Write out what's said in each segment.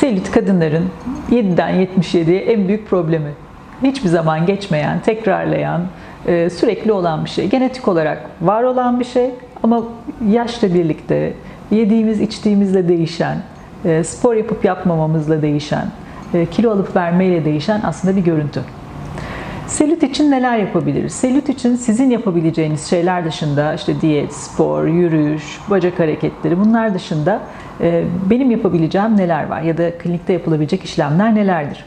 Selülit kadınların 7'den 77'ye en büyük problemi. Hiçbir zaman geçmeyen, tekrarlayan, e, sürekli olan bir şey. Genetik olarak var olan bir şey ama yaşla birlikte yediğimiz, içtiğimizle değişen, e, spor yapıp yapmamamızla değişen, e, kilo alıp vermeyle değişen aslında bir görüntü. Selülit için neler yapabiliriz? Selülit için sizin yapabileceğiniz şeyler dışında işte diyet, spor, yürüyüş, bacak hareketleri bunlar dışında e, benim yapabileceğim neler var? Ya da klinikte yapılabilecek işlemler nelerdir?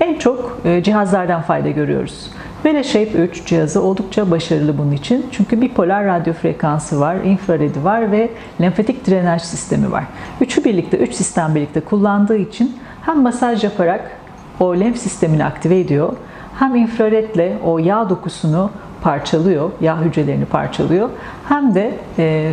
En çok e, cihazlardan fayda görüyoruz. VeloShape 3 cihazı oldukça başarılı bunun için. Çünkü bipolar radyo frekansı var, infraredi var ve lenfatik drenaj sistemi var. Üçü birlikte, üç sistem birlikte kullandığı için hem masaj yaparak o lenf sistemini aktive ediyor, hem infraredle o yağ dokusunu parçalıyor, yağ hücrelerini parçalıyor, hem de e,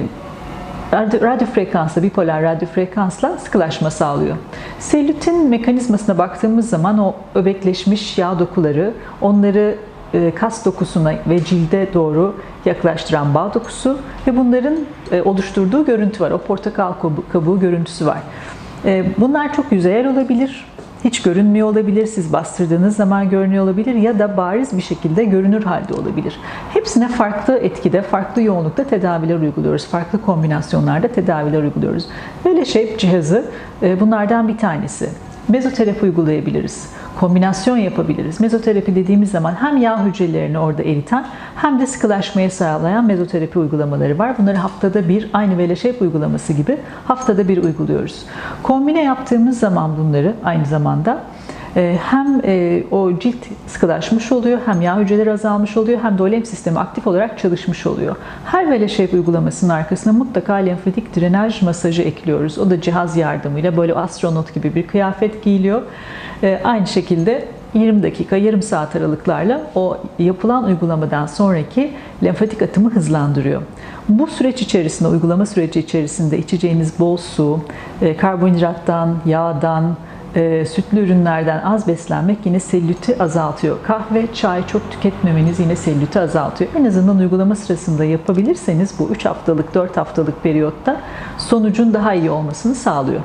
radyo, frekansla, bipolar radyo frekansla sıkılaşma sağlıyor. Selülitin mekanizmasına baktığımız zaman o öbekleşmiş yağ dokuları, onları e, kas dokusuna ve cilde doğru yaklaştıran bağ dokusu ve bunların e, oluşturduğu görüntü var. O portakal kabuğu, kabuğu görüntüsü var. E, Bunlar çok yüzeyel olabilir, hiç görünmüyor olabilir, siz bastırdığınız zaman görünüyor olabilir ya da bariz bir şekilde görünür halde olabilir. Hepsine farklı etkide, farklı yoğunlukta tedaviler uyguluyoruz. Farklı kombinasyonlarda tedaviler uyguluyoruz. Böyle Shape cihazı e, bunlardan bir tanesi. Mezoterapi uygulayabiliriz. Kombinasyon yapabiliriz. Mezoterapi dediğimiz zaman hem yağ hücrelerini orada eriten hem de sıkılaşmayı sağlayan mezoterapi uygulamaları var. Bunları haftada bir aynı VeloShape uygulaması gibi haftada bir uyguluyoruz. Kombine yaptığımız zaman bunları aynı zamanda hem e, o cilt sıkılaşmış oluyor, hem yağ hücreleri azalmış oluyor, hem de o lenf sistemi aktif olarak çalışmış oluyor. Her VeloShape uygulamasının arkasına mutlaka lenfatik drenaj masajı ekliyoruz. O da cihaz yardımıyla böyle astronot gibi bir kıyafet giyiliyor. E, Aynı şekilde 20 dakika, yarım saat aralıklarla o yapılan uygulamadan sonraki lenfatik atımı hızlandırıyor. Bu süreç içerisinde, uygulama süreci içerisinde içeceğiniz bol su, e, karbonhidrattan, yağdan, e, sütlü ürünlerden az beslenmek yine selüliti azaltıyor. Kahve, çay çok tüketmemeniz yine selüliti azaltıyor. En azından uygulama sırasında yapabilirseniz bu 3 haftalık, 4 haftalık periyotta sonucun daha iyi olmasını sağlıyor.